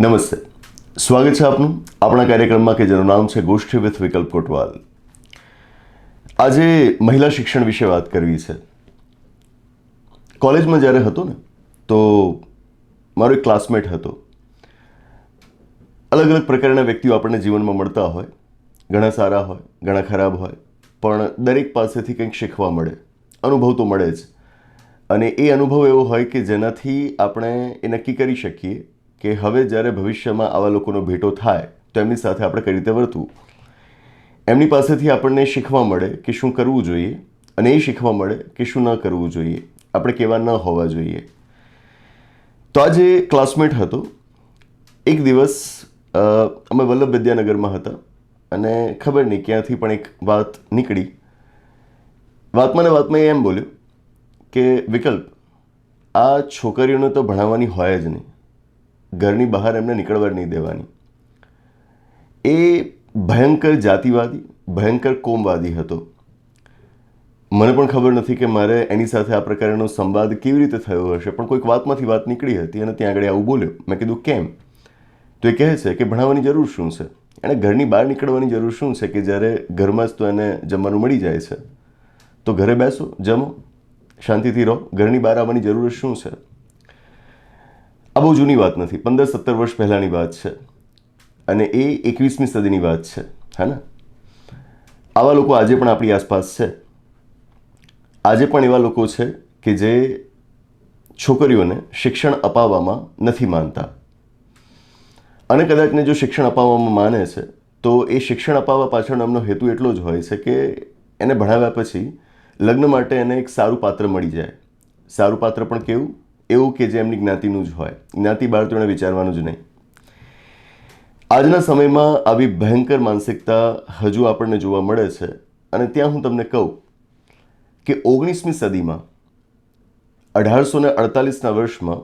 નમસ્તે. સ્વાગત છે આપનું. આપણા કાર્યક્રમમાં કે જેનું નામ છે ગોષ્ઠી વિથ વિકલ્પ કોટવાલ. આજે મહિલા શિક્ષણ વિશે વાત કરવી છે. કોલેજમાં જ્યારે હતો ને, તો મારો એક ક્લાસમેટ હતો. અલગ અલગ પ્રકારના વ્યક્તિઓ આપણને જીવનમાં મળતા હોય. ઘણા સારા હોય, ઘણા ખરાબ હોય, પણ દરેક પાસેથી કંઈક શીખવા મળે. અનુભવ તો મળે જ. અને એ અનુભવ એવો હોય કે જેનાથી આપણે એ નક્કી કરી શકીએ કે હવે જ્યારે ભવિષ્યમાં આવા લોકોનો ભેટો થાય, તો એમની સાથે આપણે કઈ રીતે વર્તવું? એમની પાસેથી આપણને શીખવા મળે કે શું કરવું જોઈએ અને એ શીખવા મળે કે શું ન કરવું જોઈએ. આપણે કેવા ન હોવા જોઈએ. તો આ જે ક્લાસમેટ હતો. એક દિવસ અમે વલ્લભ વિદ્યાનગરમાં હતા અને ખબર નહીં ક્યાંથી પણ એક વાત નીકળી. વાતમાં ને વાતમાં એ એમ બોલ્યું કે, વિકલ્પ, આ છોકરીઓને તો ભણાવવાની હોય જ નહીં. ઘરની બહાર એમને નીકળવા નહીં દેવાની. એ ભયંકર જાતિવાદી, ભયંકર કોમવાદી હતો. મને પણ ખબર નથી કે મારે એની સાથે આ પ્રકારનો સંવાદ કેવી રીતે થયો હશે, પણ કોઈક વાતમાંથી વાત નીકળી હતી અને ત્યાં આગળ આવું બોલ્યો. મેં કીધું, કેમ? તો એ કહે છે કે, ભણાવવાની જરૂર શું છે? એણે ઘરની બહાર નીકળવાની જરૂર શું છે કે જ્યારે ઘરમાં જ તો એને જમવાનું મળી જાય છે? તો ઘરે બેસો, જમો. શાંતિથી રહો. ઘરની બહાર આવવાની જરૂર શું છે? આ બહુ જૂની વાત નથી. પંદર સત્તર વર્ષ પહેલાંની વાત છે. અને એ એકવીસમી સદીની વાત છે. હે ને આવા લોકો આજે પણ આપણી આસપાસ છે. આજે પણ એવા લોકો છે કે જે છોકરીઓને શિક્ષણ અપાવવામાં નથી માનતા. અને કદાચને જો શિક્ષણ અપાવવામાં માને છે, તો એ શિક્ષણ અપાવવા પાછળનો એમનો હેતુ એટલો જ હોય છે કે એને ભણાવ્યા પછી લગ્ન માટે એને એક સારું પાત્ર મળી જાય. સારું પાત્ર પણ કેવું? એવું કે જે એમની જ્ઞાતિનું જ હોય. જ્ઞાતિ એણે વિચારવાનું જ નહીં. આજના સમયમાં આવી ભયંકર માનસિકતા હજુ આપણને જોવા મળે છે અને ત્યાં હું તમને કહું કે ઓગણીસમી સદીમાં, અઢારસો ને અડતાલીસના વર્ષમાં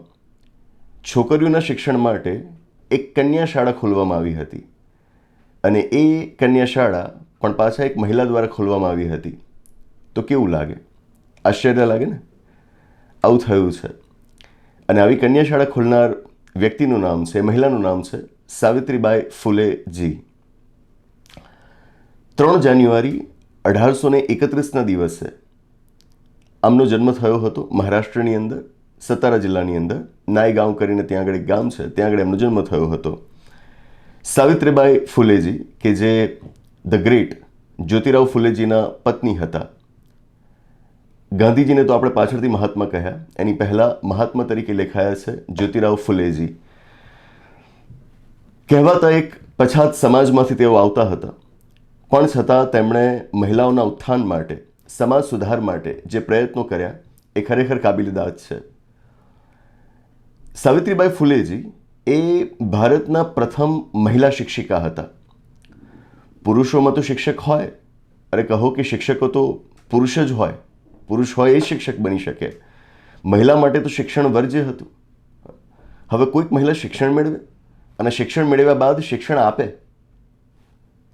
છોકરીઓના શિક્ષણ માટે એક કન્યા શાળા ખોલવામાં આવી હતી. અને એ કન્યા શાળા પણ પાછા એક મહિલા દ્વારા ખોલવામાં આવી હતી. તો કેવું લાગે? આશ્ચર્ય લાગે ને? આવું થયું છે. અને આવી કન્યા શાળા ખોલનાર વ્યક્તિનું નામ છે, મહિલાનું નામ છે, સાવિત્રીબાઈ ફુલેજી. ત્રણ જાન્યુઆરી અઢારસો ને એકત્રીસના દિવસે આમનો જન્મ થયો હતો મહારાષ્ટ્રની અંદર, સતારા જિલ્લાની અંદર. ગાંવ કરીને ત્યાં આગળ એક ગામ છે, ત્યાં આગળ એમનો જન્મ થયો હતો. સાવિત્રીબાઈ ફુલેજી, કે જે ધ ગ્રેટ જ્યોતિરાવ ફુલેજીના પત્ની હતા. ગાંધીજીને તો આપણે પાછળથી મહાત્મા કહ્યા. એની પહેલાં મહાત્મા તરીકે લેખાયા છે જ્યોતિરાવ ફુલેજી. કહેવાતા એક પછાત સમાજમાંથી તેઓ આવતા હતા. પણ છતાં તેમણે મહિલાઓના ઉત્થાન માટે, સમાજ સુધાર માટે જે પ્રયત્નો કર્યા, એ ખરેખર કાબિલદાદ છે. સાવિત્રીબાઈ ફુલેજી એ ભારતના પ્રથમ મહિલા શિક્ષિકા હતા. પુરુષોમાં તો શિક્ષક હોય. અરે કહો કે શિક્ષકો તો પુરુષ જ હોય. પુરુષ હોય એ શિક્ષક બની શકે. મહિલા માટે તો શિક્ષણ વર્જ્ય હતું. હવે કોઈક મહિલા શિક્ષણ મેળવે અને શિક્ષણ મેળવ્યા બાદ શિક્ષણ આપે.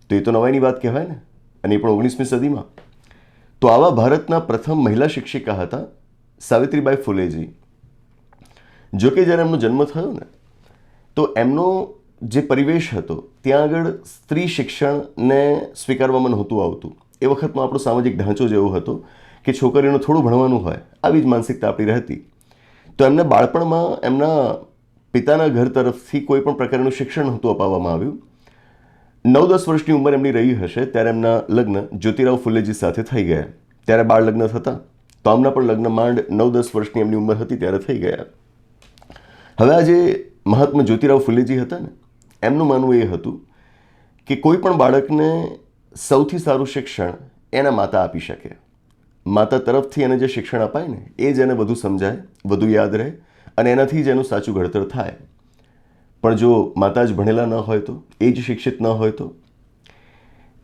તો એ તો નવાઈની વાત કહેવાય ને. અને એ પણ ઓગણીસમી સદીમાં. તો આવા ભારતના પ્રથમ મહિલા શિક્ષિકા હતા સાવિત્રીબાઈ ફુલેજી. જોકે જ્યારે એમનો જન્મ થયો ને, તો એમનો જે પરિવેશ હતો, ત્યાં આગળ સ્ત્રી શિક્ષણને સ્વીકારવામાં નહોતું આવતું. એ વખતનો આપણો સામાજિક ઢાંચો જેવો હતો કે છોકરીઓને થોડું ભણવાનું હોય, આવી જ માનસિકતા આપણી રહેતી. તો એમને બાળપણમાં એમના પિતાના ઘર તરફથી કોઈ પણ પ્રકારનું શિક્ષણ નહોતું અપાવવામાં આવ્યું. નવ દસ વર્ષની ઉંમર એમની રહી હશે ત્યારે એમના લગ્ન જ્યોતિરાવ ફુલેજી સાથે થઈ ગયા. ત્યારે બાળ લગ્ન થતા. તો આમના પણ લગ્ન માંડ નવ દસ વર્ષની એમની ઉંમર હતી ત્યારે થઈ ગયા. હવે આજે મહાત્મા જ્યોતિરાવ ફુલેજી હતા ને, એમનું માનવું એ હતું કે કોઈ પણ બાળકને સૌથી સારું શિક્ષણ એના માતા આપી શકે. માતા તરફથી એને જે શિક્ષણ અપાય ને, એ જ એને વધુ સમજાય વધુ યાદ રહે અને એનાથી જ એનું સાચું ઘડતર થાય. પણ જો માતા જ ભણેલા ન હોય તો, એ જ શિક્ષિત ન હોય તો?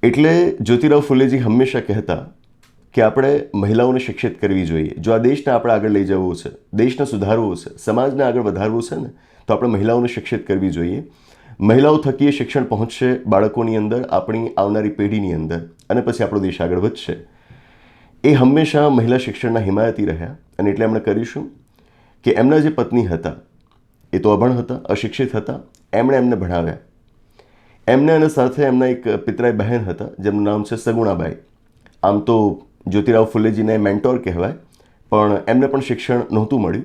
એટલે જ્યોતિરાવ ફુલેજી હંમેશા કહેતા કે આપણે મહિલાઓને શિક્ષિત કરવી જોઈએ. જો આ દેશને આપણે આગળ લઈ જવો છે, દેશને સુધારવો છે, સમાજને આગળ વધારવું છે ને, તો આપણે મહિલાઓને શિક્ષિત કરવી જોઈએ. મહિલાઓ થકી શિક્ષણ પહોંચશે બાળકોની અંદર, આપણી આવનારી પેઢીની અંદર અને પછી આપણો દેશ આગળ વધશે. એ હંમેશા મહિલા શિક્ષણના હિમાયતી રહ્યા અને એટલે એમણે કરીશું કે એમના જે પત્ની હતા, એ તો અભણ હતા, અશિક્ષિત હતા, એમણે એમને ભણાવ્યા. એમને અને સાથે એમના એક પિતરાઈ બહેન હતા, જેમનું નામ છે સગુણાબાઈ. આમ તો જ્યોતિરાવ ફુલેજીને મેન્ટોર કહેવાય, પણ એમને પણ શિક્ષણ નહોતું મળ્યું.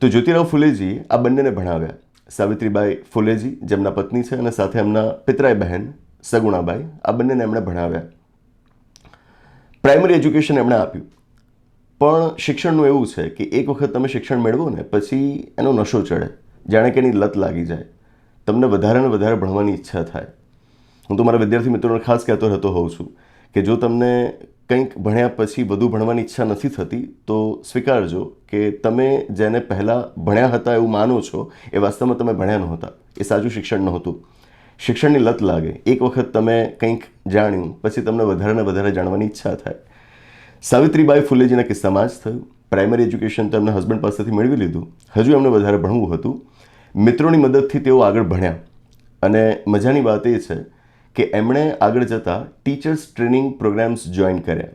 તો જ્યોતિરાવ ફુલેજી આ બંનેને ભણાવ્યા. સાવિત્રીબાઈ ફુલેજી, જેમના પત્ની છે, અને સાથે એમના પિતરાઈ બહેન, સગુણાબાઈ, આ બંનેને એમણે ભણાવ્યા. પ્રાઇમરી એજ્યુકેશન એમણે આપ્યું. પણ શિક્ષણનું એવું છે કે એક વખત તમે શિક્ષણ મેળવો ને, પછી એનો નશો ચડે. જાણે કે એની લત લાગી જાય. તમને વધારે ને વધારે ભણવાની ઈચ્છા થાય. હું તો મારા વિદ્યાર્થી મિત્રોને ખાસ કહેતો રહેતો હોઉં છું કે જો તમને કંઈક ભણ્યા પછી વધુ ભણવાની ઈચ્છા નથી થતી, તો સ્વીકારજો કે તમે જેને પહેલાં ભણ્યા હતા એવું માનો છો, એ વાસ્તવમાં તમે ભણ્યા નહોતા. એ સાચું શિક્ષણ નહોતું. શિક્ષણની લત લાગે. એક વખત તમે કંઈક જાણ્યું, પછી તમને વધારે ને વધારે જાણવાની ઈચ્છા થાય. સાવિત્રીબાઈ ફુલેજીના કિસ્સામાં જ થયું. પ્રાઇમરી એજ્યુકેશન તો હસબન્ડ પાસેથી મેળવી લીધું. હજુ એમને વધારે ભણવું હતું. મિત્રોની મદદથી તેઓ આગળ ભણ્યા. અને મજાની વાત એ છે કે એમણે આગળ જતાં ટીચર્સ ટ્રેનિંગ પ્રોગ્રામ્સ જોઈન કર્યા.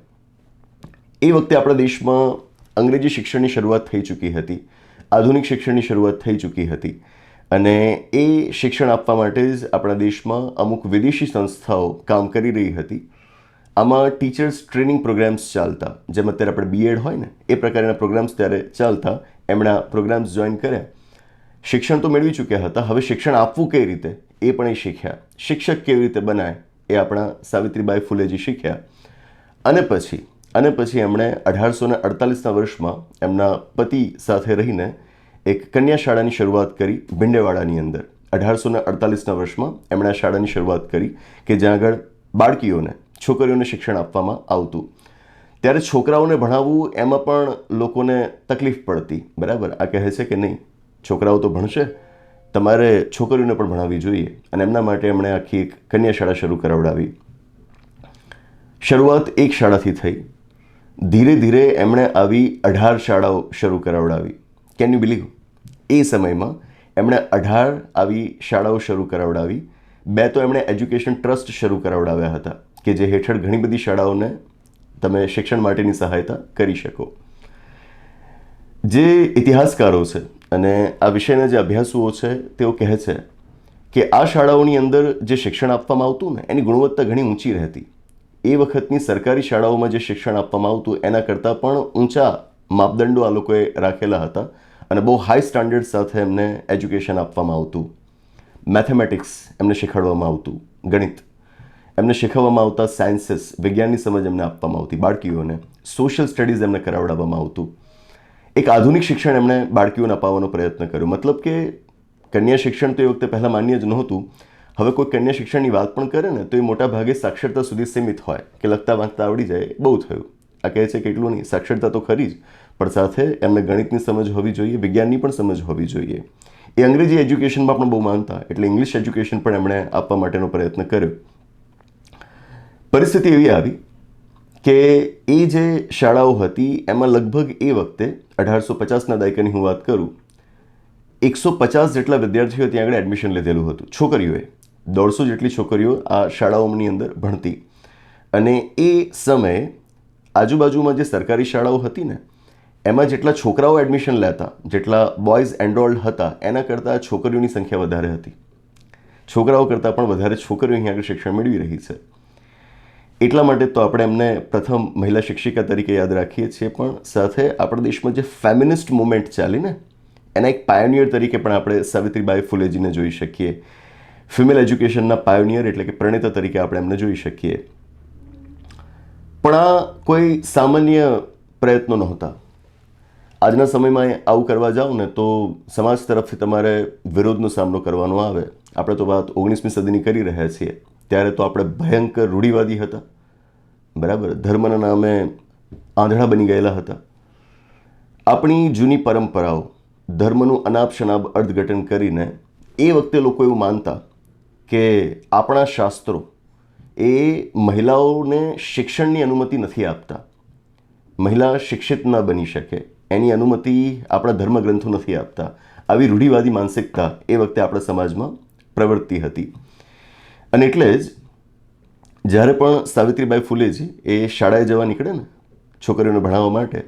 એ વખતે આપણા દેશમાં અંગ્રેજી શિક્ષણની શરૂઆત થઈ ચૂકી હતી. આધુનિક શિક્ષણની શરૂઆત થઈ ચૂકી હતી. અને એ શિક્ષણ આપવા માટે જ આપણા દેશમાં અમુક વિદેશી સંસ્થાઓ કામ કરી રહી હતી. આમાં ટીચર્સ ટ્રેનિંગ પ્રોગ્રામ્સ ચાલતા. જેમ અત્યારે આપણે બીએડ હોય ને, એ પ્રકારના પ્રોગ્રામ્સ ત્યારે ચાલતા. એમણે પ્રોગ્રામ્સ જોઈન કર્યા. શિક્ષણ તો મેળવી ચૂક્યા હતા. હવે શિક્ષણ આપવું કઈ રીતે, એ પણ એ શીખ્યા. શિક્ષક કેવી રીતે બનાય, એ આપણા સાવિત્રીબાઈ ફુલેજી શીખ્યા. અને પછી અને પછી એમણે અઢારસો ને અડતાલીસના વર્ષમાં એમના પતિ સાથે રહીને એક કન્યા શાળાની શરૂઆત કરી ભિંડેવાડાની અંદર. અઢારસો ને અડતાલીસના વર્ષમાં એમણે આ શાળાની શરૂઆત કરી કે જ્યાં આગળ બાળકીઓને, છોકરીઓને શિક્ષણ આપવામાં આવતું. ત્યારે છોકરાઓને ભણાવવું એમાં પણ લોકોને તકલીફ પડતી. બરાબર? આ કહે છે કે નહીં? છોકરાઓ તો ભણશે. તમારે છોકરીઓને પણ ભણાવવી જોઈએ. અને એમના માટે એમણે આખી એક કન્યા શાળા શરૂ કરાવડાવી. શરૂઆત એક શાળાથી થઈ. ધીરે ધીરે એમણે આવી અઢાર શાળાઓ શરૂ કરાવડાવી. કેન યુ બિલીવ એ સમયમાં એમણે અઢાર આવી શાળાઓ શરૂ કરાવડાવી. બે તો એમણે એજ્યુકેશન ટ્રસ્ટ શરૂ કરાવડાવ્યા હતા, કે જે હેઠળ ઘણી બધી શાળાઓને તમે શિક્ષણ માટેની સહાયતા કરી શકો. જે ઇતિહાસકારો છે અને આ વિષયના જે અભ્યાસુઓ છે, તેઓ કહે છે કે આ શાળાઓની અંદર જે શિક્ષણ આપવામાં આવતું ને, એની ગુણવત્તા ઘણી ઊંચી રહેતી. એ વખતની સરકારી શાળાઓમાં જે શિક્ષણ આપવામાં આવતું, એના કરતાં પણ ઊંચા માપદંડો આ લોકોએ રાખેલા હતા અને બહુ હાઈ સ્ટાન્ડર્ડ સાથે એમને એજ્યુકેશન આપવામાં આવતું. મેથેમેટિક્સ એમને શીખવાડવામાં આવતું. ગણિત એમને શીખવવામાં આવતા સાયન્સીસ વિજ્ઞાનની સમજ એમને આપવામાં આવતી, બાળકીઓને. સોશિયલ સ્ટડીઝ એમને કરાવડાવવામાં આવતું. એક આધુનિક શિક્ષણ એમણે બાળકીઓને અપાવવાનો પ્રયત્ન કર્યો. મતલબ કે કન્યા શિક્ષણ તો એ વખતે પહેલાં માન્ય જ નહોતું. હવે કોઈ કન્યા શિક્ષણની વાત પણ કરે ને તો એ મોટા ભાગે સાક્ષરતા સુધી સીમિત હોય કે લખતા વાંચતા આવડી જાય. બહુ થયું. આ કહે છે કે એટલું નહીં, સાક્ષરતા તો ખરી જ. પણ સાથે એમને ગણિતની સમજ હોવી જોઈએ, વિજ્ઞાનની પણ સમજ હોવી જોઈએ. એ અંગ્રેજી એજ્યુકેશનમાં પણ બહુ માનતા, એટલે ઇંગ્લિશ એજ્યુકેશન પણ એમણે આપવા માટેનો પ્રયત્ન કર્યો. પરિસ્થિતિ એવી આવી કે એ જે શાળાઓ હતી, એમાં લગભગ એ વખતે અઢારસો પચાસના દાયકાની હું વાત કરું, એકસો પચાસ જેટલા વિદ્યાર્થીઓ ત્યાં આગળ એડમિશન લીધેલું હતું. છોકરીઓએ, દોઢસો જેટલી છોકરીઓ આ શાળાઓની અંદર ભણતી. અને એ સમયે આજુબાજુમાં જે સરકારી શાળાઓ હતી ને એમાં જેટલા છોકરાઓ એડમિશન લેતા, જેટલા બોયઝ એનરોલ્ડ હતા, એના કરતાં છોકરીઓની સંખ્યા વધારે હતી. છોકરાઓ કરતાં પણ વધારે છોકરીઓ અહીં આગળ શિક્ષણ મેળવી રહી છે. એટલા માટે તો આપણે એમને પ્રથમ મહિલા શિક્ષિકા તરીકે યાદ રાખીએ છીએ, પણ સાથે આપણા દેશમાં જે ફેમિનિસ્ટ મુવમેન્ટ ચાલી ને, એના એક પાયોનિયર તરીકે પણ આપણે સાવિત્રીબાઈ ફુલેજીને જોઈ શકીએ. ફિમેલ એજ્યુકેશનના પાયોનિયર એટલે કે પ્રણેતા તરીકે આપણે એમને જોઈ શકીએ. પણ આ કોઈ સામાન્ય પ્રયત્નો નહોતા. આજના સમયમાં આવું કરવા જાઓ ને તો સમાજ તરફથી તમારે વિરોધનો સામનો કરવાનો આવે. આપણે તો વાત ઓગણીસમી સદીની કરી રહ્યા છીએ. ત્યારે તો આપણે ભયંકર રૂઢિવાદી હતા. બરાબર? ધર્મના નામે આંધળા બની ગયેલા હતા. આપણી જૂની પરંપરાઓ, ધર્મનું અનાપ શનાપ અર્થઘટન કરીને એ વખતે લોકો એવું માનતા કે આપણા શાસ્ત્રો એ મહિલાઓને શિક્ષણની અનુમતિ નથી આપતા. મહિલા શિક્ષિત ન બની શકે. એની અનુમતિ આપણા ધર્મગ્રંથો નથી આપતા. આવી રૂઢિવાદી માનસિકતા એ વખતે આપણા સમાજમાં પ્રવર્તી હતી. અને એટલે જ જ્યારે પણ સાવિત્રીબાઈ ફુલેજી એ શાળાએ જવા નીકળે ને છોકરીઓને ભણાવવા માટે,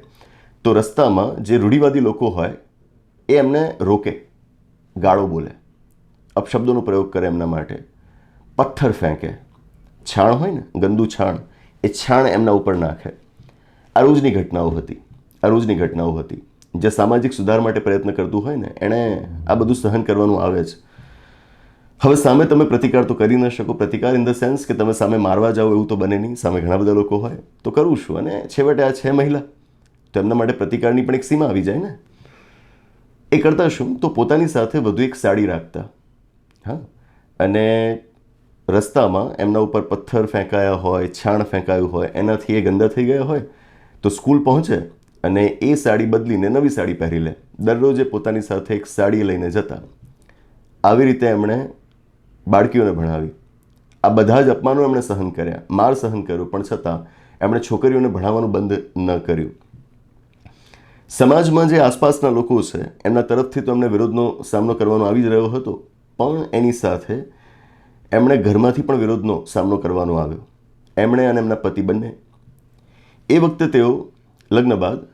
તો રસ્તામાં જે રૂઢિવાદી લોકો હોય, એ એમને રોકે, ગાળો બોલે, અપશબ્દોનો પ્રયોગ કરે એમના માટે. પથ્થર ફેંકે. છાણ હોય ને, ગંદુ છાણ, એ છાણ એમના ઉપર નાખે. આ રોજની ઘટનાઓ હતી. આ રોજની ઘટનાઓ હતી. જે સામાજિક સુધાર માટે પ્રયત્ન કરતું હોય ને, એણે આ બધું સહન કરવાનું આવે છે હવે સામે તમે પ્રતિકાર તો કરી ન શકો. પ્રતિકાર ઇન ધ સેન્સ કે તમે સામે મારવા જાઓ એવું તો બને નહીં. સામે ઘણા બધા લોકો હોય, તો કરું છું. અને છેવટે આ છે મહિલા. તો એમના માટે પ્રતિકારની પણ એક સીમા આવી જાય ને. એ કરતા શું? તો પોતાની સાથે વધુ એક સાડી રાખતા. હા? અને રસ્તામાં એમના ઉપર પથ્થર ફેંકાયા હોય, છાણ ફેંકાયું હોય, એનાથી એ ગંદા થઈ ગયા હોય, તો સ્કૂલ પહોંચે. અને એ સાડી બદલીને નવી સાડી પહેરી લે. દરરોજે પોતાની સાથે એક સાડી લઈને જતા. આવી રીતે એમણે બાળકીઓને ભણાવી. આ બધા જ અપમાનો એમણે સહન કર્યા. માર સહન કર્યું, પણ છતાં એમણે છોકરીઓને ભણાવવાનું બંધ ન કર્યું. સમાજમાં જે આસપાસના લોકો છે, એમના તરફથી તો એમને વિરોધનો સામનો કરવાનો આવી જ રહ્યો હતો. પણ એની સાથે એમણે ઘરમાંથી પણ વિરોધનો સામનો કરવાનો આવ્યો. એમણે અને એમના પતિ બંને. એ વખતે તેઓ લગ્ન બાદ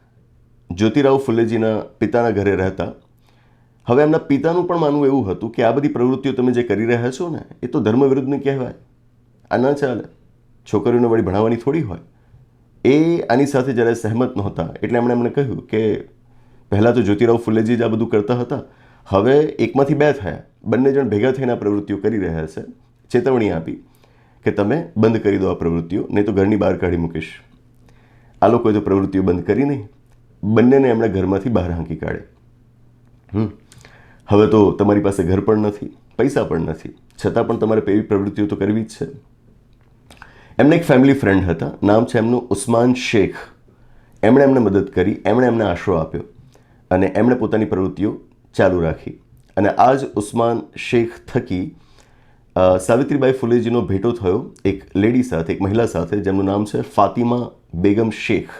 જ્યોતિરાવ ફુલેજીના પિતાના ઘરે રહેતા. હવે એમના પિતાનું પણ માનવું એવું હતું કે આ બધી પ્રવૃત્તિઓ તમે જે કરી રહ્યા છો ને, એ તો ધર્મ વિરુદ્ધની કહેવાય. આ ન ચાલે. છોકરીઓને વળી ભણાવવાની થોડી હોય. એ આની સાથે જ્યારે સહેમત નહોતા, એટલે એમણે એમણે કહ્યું કે પહેલાં તો જ્યોતિરાવ ફુલેજી જ આ બધું કરતા હતા. હવે એકમાંથી બે થયા. બંને જણ ભેગા થઈને આ પ્રવૃત્તિઓ કરી રહ્યા છે. ચેતવણી આપી કે તમે બંધ કરી દો આ પ્રવૃત્તિઓ, નહીં તો ઘરની બહાર કાઢી મૂકીશ. આ લોકોએ તો પ્રવૃત્તિઓ બંધ કરી નહીં. બંનેને એમણે ઘરમાંથી બહાર હાંકી કાઢે. હવે તો તમારી પાસે ઘર પણ નથી, પૈસા પણ નથી. છતાં પણ તમારે એવી પ્રવૃત્તિઓ તો કરવી જ છે. એમને એક ફેમિલી ફ્રેન્ડ હતા, નામ છે એમનું ઉસ્માન શેખ. એમણે એમને મદદ કરી, એમણે એમને આશરો આપ્યો અને એમણે પોતાની પ્રવૃત્તિઓ ચાલુ રાખી. અને આ જ ઉસ્માન શેખ થકી સાવિત્રીબાઈ ફુલેજીનો ભેટો થયો એક લેડી સાથે, એક મહિલા સાથે, જેમનું નામ છે ફાતિમા બેગમ શેખ.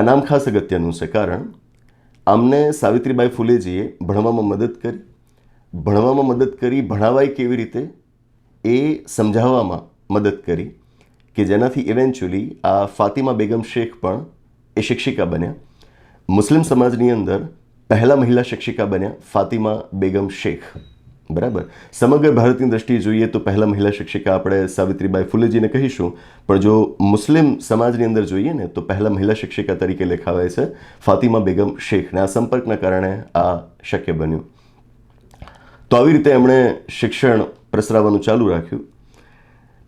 આ નામ ખાસ અગત્યનું છે કારણ, આમને સાવિત્રીબાઈ ફુલેજીએ ભણવામાં મદદ કરી. ભણવામાં મદદ કરી, ભણાવાય કેવી રીતે એ સમજાવવામાં મદદ કરી કે જેનાથી ઇવેન્ચ્યુઅલી આ ફાતિમા બેગમ શેખ પણ એ શિક્ષિકા બન્યા. મુસ્લિમ સમાજની અંદર પહેલા મહિલા શિક્ષિકા બન્યા ફાતિમા બેગમ શેખ. બરાબર? સમગ્ર ભારતની દ્રષ્ટિએ જોઈએ તો પહેલા મહિલા શિક્ષિકા આપણે સાવિત્રીબાઈ ફુલેજીને કહીશું, પણ જો મુસ્લિમ સમાજની અંદર જોઈએ ને, તો પહેલા મહિલા શિક્ષિકા તરીકે લેખાવાય છે ફાતિમા બેગમ શેખને સંપર્કના કારણે આ શક્ય બન્યું. તો આવી રીતે એમણે શિક્ષણ પ્રસરાવવાનું ચાલુ રાખ્યું.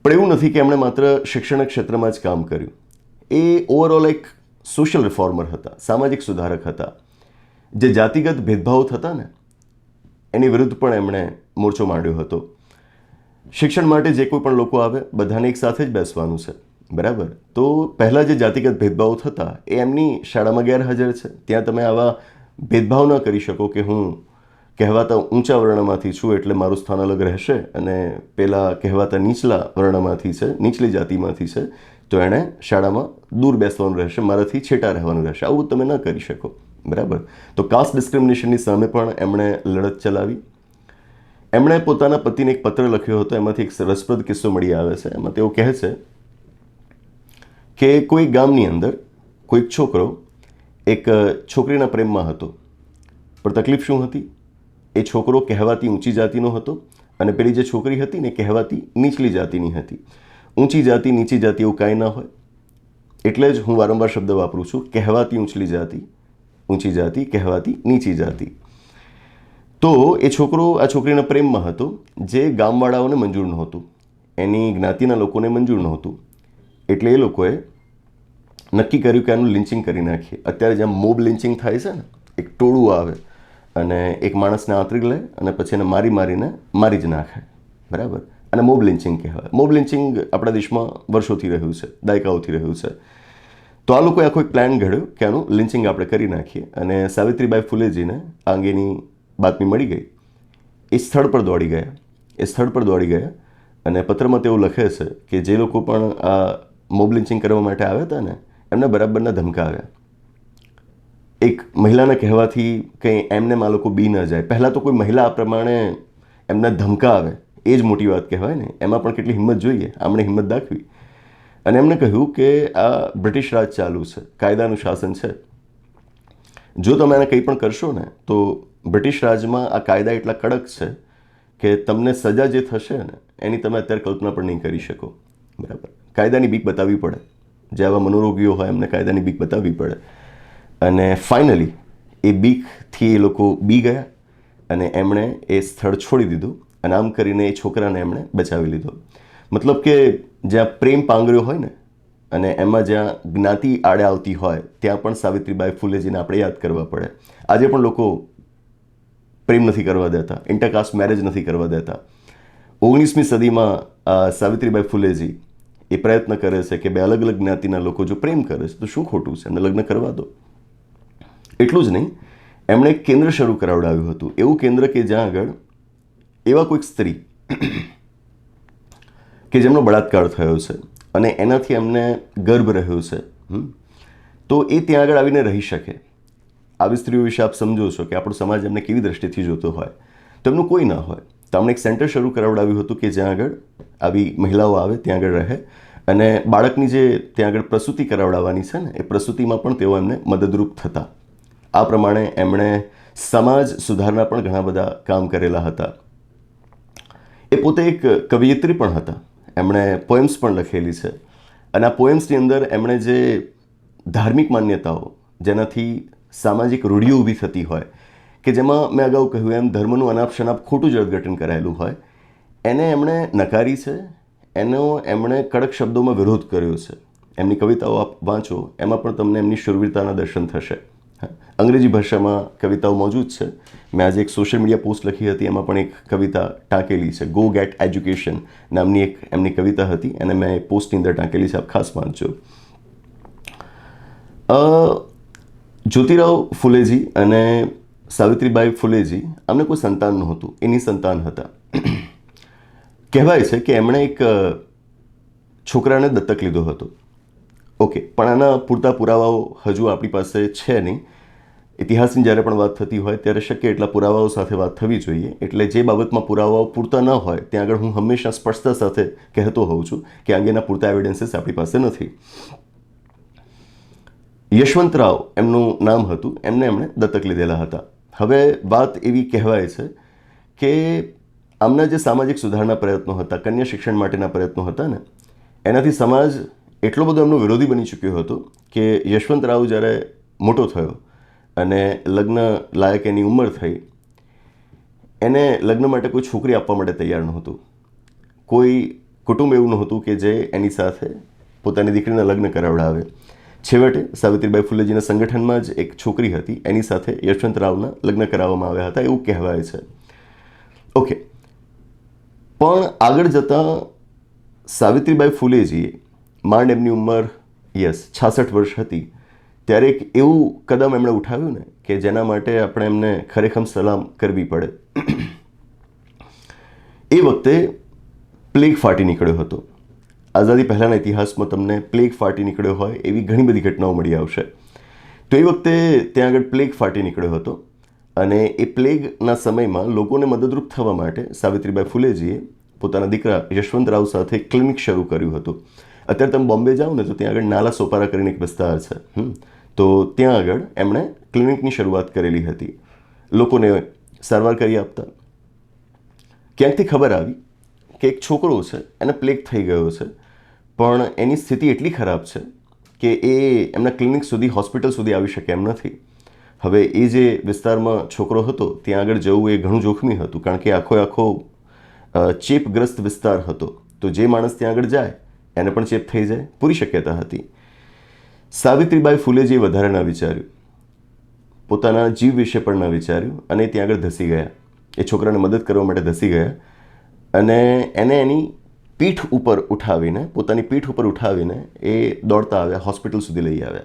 પણ એવું નથી કે એમણે માત્ર શિક્ષણ ક્ષેત્રમાં જ કામ કર્યું. એ ઓવરઓલ એક સોશિયલ રિફોર્મર હતા, સામાજિક સુધારક હતા. જે જાતિગત ભેદભાવ થતા ને એની વિરુદ્ધ પણ એમણે મોરચો માંડ્યો હતો. શિક્ષણ માટે જે કોઈ પણ લોકો આવે, બધાને એક સાથે જ બેસવાનું છે. બરાબર? તો પહેલાં જે જાતિગત ભેદભાવ થતા, એ એમની શાળામાં ગેરહાજર છે. ત્યાં તમે આવા ભેદભાવ ન કરી શકો કે હું કહેવાતા ઊંચા વર્ણમાંથી છું એટલે મારું સ્થાન અલગ રહેશે અને પેલા કહેવાતા નીચલા વર્ણમાંથી છે, નીચલી જાતિમાંથી છે, તો એણે શાળામાં દૂર બેસવાનું રહેશે, મારાથી છેટા રહેવાનું રહેશે. આવું તમે ન કરી શકો. બરાબર? તો કાસ્ટ ડિસ્ક્રિમિનેશનની સામે પણ એમણે લડત ચલાવી. એમણે પોતાના પતિને એક પત્ર લખ્યો હતો, એમાંથી એક રસપ્રદ કિસ્સો મળી આવે છે. એમાં તેઓ કહે છે કે કોઈ ગામની અંદર કોઈક છોકરો એક છોકરીના પ્રેમમાં હતો. પણ તકલીફ શું હતી? એ છોકરો કહેવાતી ઊંચી જાતિનો હતો અને પેલી જે છોકરી હતી ને કહેવાતી નીચલી જાતિની હતી. ઊંચી જાતિ, નીચી જાતિ એવું કાંઈ ના હોય. એટલે જ હું વારંવાર શબ્દ વાપરું છું, કહેવાતી ઊંચલી જાતિ. ઊંચી જાતિ, કહેવાતી, નીચી જાતિ. તો એ છોકરો, આ છોકરીના પ્રેમમાં હતો, જે ગામવાળાઓને મંજૂર નહોતું. એની જ્ઞાતિના લોકોને મંજૂર નહોતું. એટલે એ લોકોએ નક્કી કર્યું કે આનું લિન્ચિંગ કરી નાખીએ. અત્યારે જેમ મોબ લિન્ચિંગ થાય છે ને, એક ટોળું આવે અને એક માણસને આંતરી લે અને પછી એને મારી મારીને મારી જ નાખે. બરાબર? અને મોબ લિન્ચિંગ કહેવાય. મોબ લિન્ચિંગ આપણા દેશમાં વર્ષોથી રહ્યું છે, દાયકાઓથી રહ્યું છે. તો આ લોકોએ આખો એક પ્લાન ઘડ્યો કે આનું લિન્ચિંગ આપણે કરી નાખીએ અને સાવિત્રીબાઈ ફુલેજીને આ અંગેની બાતમી મળી ગઈ. એ સ્થળ પર દોડી ગયા. એ સ્થળ પર દોડી ગયા અને પત્રમાં તેઓ લખે છે કે જે લોકો પણ આ મોબ લિન્ચિંગ કરવા માટે આવ્યા હતા ને, એમને બરાબરના ધમકાવ્યા એક મહિલાના કહેવાથી કંઈ એમને આ લોકો બી ન જાય. પહેલાં તો કોઈ મહિલા આ પ્રમાણે એમને ધમકાવે એ જ મોટી વાત કહેવાય ને. એમાં પણ કેટલી હિંમત જોઈએ, આમણે હિંમત દાખવી. અને એમણે કહ્યું કે આ બ્રિટિશ રાજ ચાલુ છે, કાયદાનું શાસન છે. જો તમે એને કંઈ પણ કરશો ને, તો બ્રિટિશ રાજમાં આ કાયદા એટલા કડક છે કે તમને સજા જે થશે ને, એની તમે અત્યારે કલ્પના પણ નહીં કરી શકો. બરાબર. કાયદાની બીક બતાવવી પડે. જે આવા મનોરોગીઓ હોય, એમને કાયદાની બીક બતાવવી પડે. અને ફાઇનલી એ બીકથી એ લોકો બી ગયા અને એમણે એ સ્થળ છોડી દીધું. અને આમ કરીને એ છોકરાને એમણે બચાવી લીધો. મતલબ કે જ્યાં પ્રેમ પાંગર્યો હોય ને, અને એમાં જ્યાં જ્ઞાતિ આડે આવતી હોય, ત્યાં પણ સાવિત્રીબાઈ ફૂલેજીને આપણે યાદ કરવા પડે. આજે પણ લોકો પ્રેમ નથી કરવા દેતા, ઇન્ટરકાસ્ટ મેરેજ નથી કરવા દેતા. ઓગણીસમી સદીમાં સાવિત્રીબાઈ ફૂલેજી એ પ્રયત્ન કરે છે કે બે અલગ અલગ જ્ઞાતિના લોકો જો પ્રેમ કરે છે, તો શું ખોટું છે? એમને લગ્ન કરવા દો. એટલું જ નહીં, એમણે એક કેન્દ્ર શરૂ કરાવડાવ્યું હતું. એવું કેન્દ્ર કે જ્યાં આગળ એવા કોઈક સ્ત્રી કે જેમનો બળાત્કાર થયો છે અને એનાથી એમને ગર્ભ રહ્યો છે તો એ ત્યાં આગળ આવીને રહી શકે. આવી સ્ત્રીઓ વિશે આપ સમજો છો કે આપણો સમાજ એમને કેવી દ્રષ્ટિથી જોતો હોય. તો એમનું કોઈ ના હોય. તો અમને એક સેન્ટર શરૂ કરાવડાવ્યું હતું કે જ્યાં આગળ આવી મહિલાઓ આવે, ત્યાં આગળ રહે. અને બાળકની જે ત્યાં આગળ પ્રસૂતિ કરાવડાવવાની છે ને, એ પ્રસૂતિમાં પણ તેઓ એમને મદદરૂપ થતા. આ પ્રમાણે એમણે સમાજ સુધારના પણ ઘણા બધા કામ કરેલા હતા. એ પોતે એક કવિયત્રી પણ હતા. એમણે પોએમ્સ પણ લખેલી છે અને આ પોએમ્સની અંદર એમણે જે ધાર્મિક માન્યતાઓ, જેનાથી સામાજિક રૂઢિઓ ઊભી થતી હોય, કે જેમાં મેં અગાઉ કહ્યું એમ ધર્મનું અનાપ શનાપ ખોટું જ અર્થઘટન કરાયેલું હોય, એને એમણે નકારી છે, એનો એમણે કડક શબ્દોમાં વિરોધ કર્યો છે એમની કવિતાઓ આપ વાંચો, એમાં પણ તમને એમની શુરવીરતાના દર્શન થશે. અંગ્રેજી ભાષામાં કવિતાઓ મોજૂદ છે. મેં આજે એક સોશિયલ મીડિયા પોસ્ટ લખી હતી, એમાં પણ એક કવિતા ટાંકેલી છે. ગો ગેટ એજ્યુકેશન નામની એક એમની કવિતા હતી અને મેં પોસ્ટની અંદર ટાંકેલી છે. આપ ખાસ વાંચજો જ્યોતિરાવ ફુલેજી અને સાવિત્રીબાઈ ફુલેજી આમને કોઈ સંતાન નહોતું. એની સંતાન હતા. કહેવાય છે કે એમણે એક છોકરાને દત્તક લીધો હતો. ઓકે, પણ આના પૂરતા પુરાવાઓ હજુ આપણી પાસે છે નહીં. ઇતિહાસની જ્યારે પણ વાત થતી હોય ત્યારે શક્ય એટલા પુરાવાઓ સાથે વાત થવી જોઈએ. એટલે જે બાબતમાં પુરાવાઓ પૂરતા ન હોય, ત્યાં આગળ હું હંમેશા સ્પષ્ટતા સાથે કહેતો હોઉં છું કે અંગેના પૂરતા એવિડન્સીસ આપણી પાસે નથી. યશવંતરાવ એમનું નામ હતું. એમને એમણે દત્તક લીધેલા હતા. હવે વાત એવી કહેવાય છે કે આમના જે સામાજિક સુધારણા પ્રયત્નો હતા, કન્યા શિક્ષણ માટેના પ્રયત્નો હતા ને, એનાથી સમાજ એટલો બધો એમનો વિરોધી બની ચૂક્યો હતો કે યશવંતરાવ જ્યારે મોટો થયો અને લગ્ન લાયક એની ઉંમર થઈ, એને લગ્ન માટે કોઈ છોકરી આપવા માટે તૈયાર નહોતું. કોઈ કુટુંબ એવું નહોતું કે જે એની સાથે પોતાની દીકરીના લગ્ન કરાવડાવે. છેવટે સાવિત્રીબાઈ ફુલેજીના સંગઠનમાં જ એક છોકરી હતી, એની સાથે યશવંત રાવના લગ્ન કરાવવામાં આવ્યા હતા એવું કહેવાય છે. ઓકે. પણ આગળ જતાં સાવિત્રીબાઈ ફુલેજીએ માંડ એમની ઉંમર, યસ, છાસઠ વર્ષ હતી ત્યારે એક એવું કદમ એમણે ઉઠાવ્યું ને કે જેના માટે આપણે એમને ખરેખર સલામ કરવી પડે. એ વખતે પ્લેગ ફાટી નીકળ્યો હતો. આઝાદી પહેલાંના ઇતિહાસમાં તમને પ્લેગ ફાટી નીકળ્યો હોય એવી ઘણી બધી ઘટનાઓ મળી આવશે. તો એ વખતે ત્યાં આગળ પ્લેગ ફાટી નીકળ્યો હતો અને એ પ્લેગના સમયમાં લોકોને મદદરૂપ થવા માટે સાવિત્રીબાઈ ફુલેજીએ પોતાના દીકરા યશવંતરાવ સાથે ક્લિનિક શરૂ કર્યું હતું. અત્યારે તમે બોમ્બે જાઓ ને, તો ત્યાં આગળ નાલા સોપારા કરીને એક વિસ્તાર છે. તો ત્યાં આગળ એમણે ક્લિનિકની શરૂઆત કરેલી હતી. લોકોને સારવાર કરી આપતા. ક્યાંકથી ખબર આવી કે એક છોકરો છે, એને પ્લેગ થઈ ગયો છે. પણ એની સ્થિતિ એટલી ખરાબ છે કે એ એમના ક્લિનિક સુધી, હોસ્પિટલ સુધી આવી શકે એમ નથી. હવે એ જે વિસ્તારમાં છોકરો હતો, ત્યાં આગળ જવું એ ઘણું જોખમી હતું, કારણ કે આખો આખો ચેપગ્રસ્ત વિસ્તાર હતો. તો જે માણસ ત્યાં આગળ જાય એને પણ ચેપ થઈ જાય, પૂરી શક્યતા હતી. સાવિત્રીબાઈ ફૂલેજીએ વધારે ન વિચાર્યું. પોતાના જીવ વિશે પણ ન વિચાર્યું અને ત્યાં આગળ ધસી ગયા. એ છોકરાને મદદ કરવા માટે ધસી ગયા અને એને એની પીઠ ઉપર ઉઠાવીને, પોતાની પીઠ ઉપર ઉઠાવીને એ દોડતા આવ્યા, હોસ્પિટલ સુધી લઈ આવ્યા.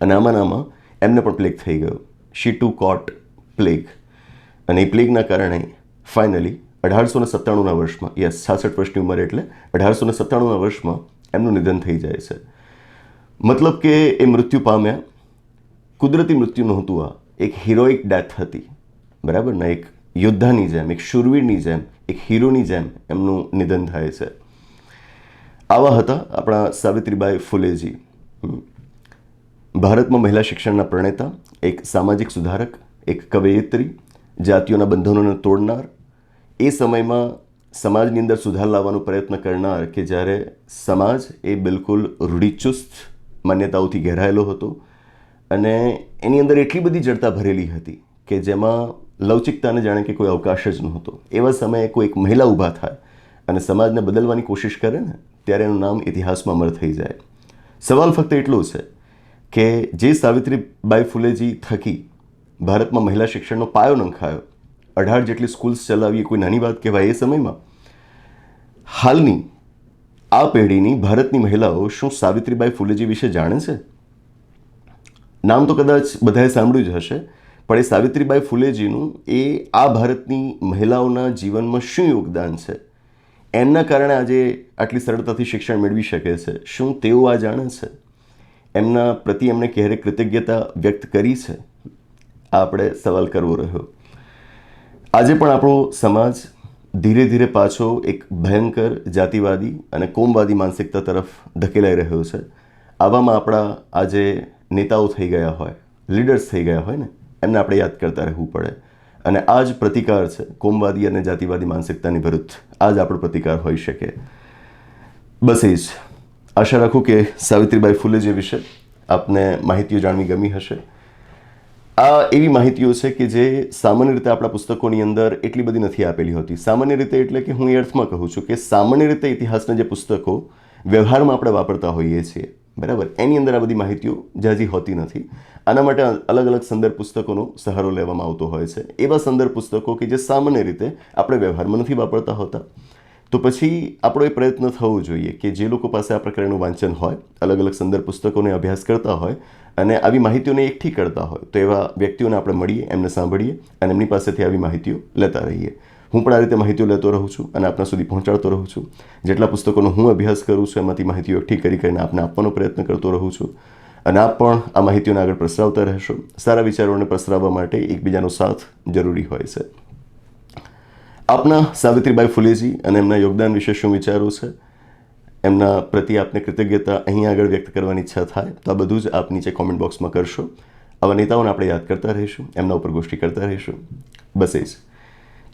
અને આમાં આમાં એમને પણ પ્લેગ થઈ ગયો. શી ટુ કોટ પ્લેગ અને એ પ્લેગના કારણે ફાઇનલી અઢારસો ને સત્તાણુંના વર્ષમાં, યસ, છાસઠ વર્ષની ઉંમર એટલે અઢારસો ને સત્તાણુંના વર્ષમાં એમનું નિધન થઈ જાય છે. મતલબ કે એ મૃત્યુ પામ્યા. કુદરતી મૃત્યુ નહોતું આ. એક હિરોઇક ડેથ હતી. બરાબર ને? એક યોદ્ધાની જેમ, એક શૂરવીરની જેમ, એક હીરોની જેમ એમનું નિધન થાય છે. આવા હતા આપણા સાવિત્રીબાઈ ફુલેજી. ભારતમાં મહિલા શિક્ષણના પ્રણેતા, એક સામાજિક સુધારક, એક કવયિત્રી, જાતિઓના બંધનોને તોડનાર એ સમયમાં સમાજની અંદર સુધાર લાવવાનો પ્રયત્ન કરનાર કે જ્યારે સમાજ એ બિલકુલ રૂઢિચુસ્ત માન્યતાઓથી ઘેરાયેલો હતો અને એની અંદર એટલી બધી જડતા ભરેલી હતી કે જેમાં લવચિકતાને જાણે કે કોઈ અવકાશ જ નહોતો. એવા સમયે કોઈ એક મહિલા ઊભા થાય અને સમાજને બદલવાની કોશિશ કરે ને, ત્યારે એનું નામ ઇતિહાસમાં અમર થઈ જાય. સવાલ ફક્ત એટલો છે કે જે સાવિત્રીબાઈ ફુલેજી થકી ભારતમાં મહિલા શિક્ષણનો પાયો નંખાયો અઢાર જેટલી સ્કૂલ્સ ચલાવી કોઈ નાની વાત કહેવાય, એ સમયમાં હાલની આ પેઢીની, ભારતની મહિલાઓ શું સાવિત્રીબાઈ ફુલેજી વિશે જાણે છે? નામ તો કદાચ બધાએ સાંભળ્યું જ હશે, પણ એ સાવિત્રીબાઈ ફુલેજીનું એ આ ભારતની મહિલાઓના જીવનમાં શું યોગદાન છે? એમના કારણે આજે આટલી સરળતાથી શિક્ષણ મેળવી શકે છે. શું તેઓ આ જાણે છે? એમના પ્રતિ એમણે ક્યારે કૃતજ્ઞતા વ્યક્ત કરી છે? આ આપણે સવાલ કરવો રહ્યો. આજે પણ આપણો સમાજ ધીરે ધીરે પાછો એક ભયંકર જાતિવાદી અને કોમવાદી માનસિકતા તરફ ધકેલાઈ રહ્યો છે. આવામાં આપણા આજે નેતાઓ થઈ ગયા હોય લીડર્સ થઈ ગયા હોય ને, એમને આપણે યાદ કરતા રહેવું પડે. અને આ જ પ્રતિકાર છે, કોમવાદી અને જાતિવાદી માનસિકતાની વિરુદ્ધ. આ જ આપણો પ્રતિકાર હોઈ શકે. બસ એ જ. આશા રાખું કે સાવિત્રીબાઈ ફૂલે વિશે આપને માહિતીઓ જાણવી ગમી હશે. આ એવી માહિતીઓ છે કે જે સામાન્ય રીતે આપણા પુસ્તકોની અંદર એટલી બધી નથી આપેલી હોતી. સામાન્ય રીતે એટલે કે હું એ અર્થમાં કહું છું કે સામાન્ય રીતે ઇતિહાસના જે પુસ્તકો વ્યવહારમાં આપણે વાપરતા હોઈએ છીએ, બરાબર? એની અંદર આ બધી માહિતીઓ જાજી હોતી નથી. આના માટે અલગ અલગ સંદર્ભ પુસ્તકોનો સહારો લેવામાં આવતો હોય છે. એવા સંદર્ભ પુસ્તકો કે જે સામાન્ય રીતે આપણે વ્યવહારમાં નથી વાપરતા હોતા. તો પછી આપણો એ પ્રયત્ન થવો જોઈએ કે જે લોકો પાસે આ પ્રકારનું વાંચન હોય, અલગ અલગ સંદર્ભ પુસ્તકોને અભ્યાસ કરતા હોય અને આવી માહિતીઓને એકઠી કરતા હોય, તો એવા વ્યક્તિઓને આપણે મળીએ, એમને સાંભળીએ અને એમની પાસેથી આવી માહિતીઓ લેતા રહીએ. હું પણ આ રીતે માહિતીઓ લેતો રહું છું અને આપણા સુધી પહોંચાડતો રહું છું. જેટલા પુસ્તકોનો હું અભ્યાસ કરું છું, એમાંથી માહિતીઓ એકઠી કરી કરીને આપને આપવાનો પ્રયત્ન કરતો રહું છું. અને આપ પણ આ માહિતીઓને આગળ પ્રસરાવતા રહેશો. સારા વિચારોને પ્રસરાવવા માટે એકબીજાનો સાથ જરૂરી હોય છે. આપના સાવિત્રીબાઈ ફુલેજી અને એમના યોગદાન વિશે શું વિચારો છે? એમના પ્રતિ આપને કૃતજ્ઞતા અહીં આગળ વ્યક્ત કરવાની ઈચ્છા થાય, તો આ બધું જ આપ નીચે કોમેન્ટ બોક્સમાં કરશો. આવા નેતાઓને આપણે યાદ કરતા રહીશું, એમના ઉપર ગોષ્ઠી કરતા રહીશું. બસ એ જ.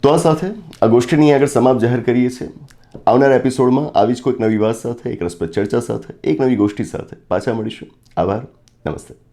તો આ સાથે આ ગોષ્ઠીની આગળ સમાપ જાહેર કરીએ છીએ. આવનારા એપિસોડમાં આવી જ કોઈક નવી વાત સાથે, એક રસપ્રદ ચર્ચા સાથે, એક નવી ગોષ્ઠી સાથે પાછા મળીશું. આભાર. નમસ્તે.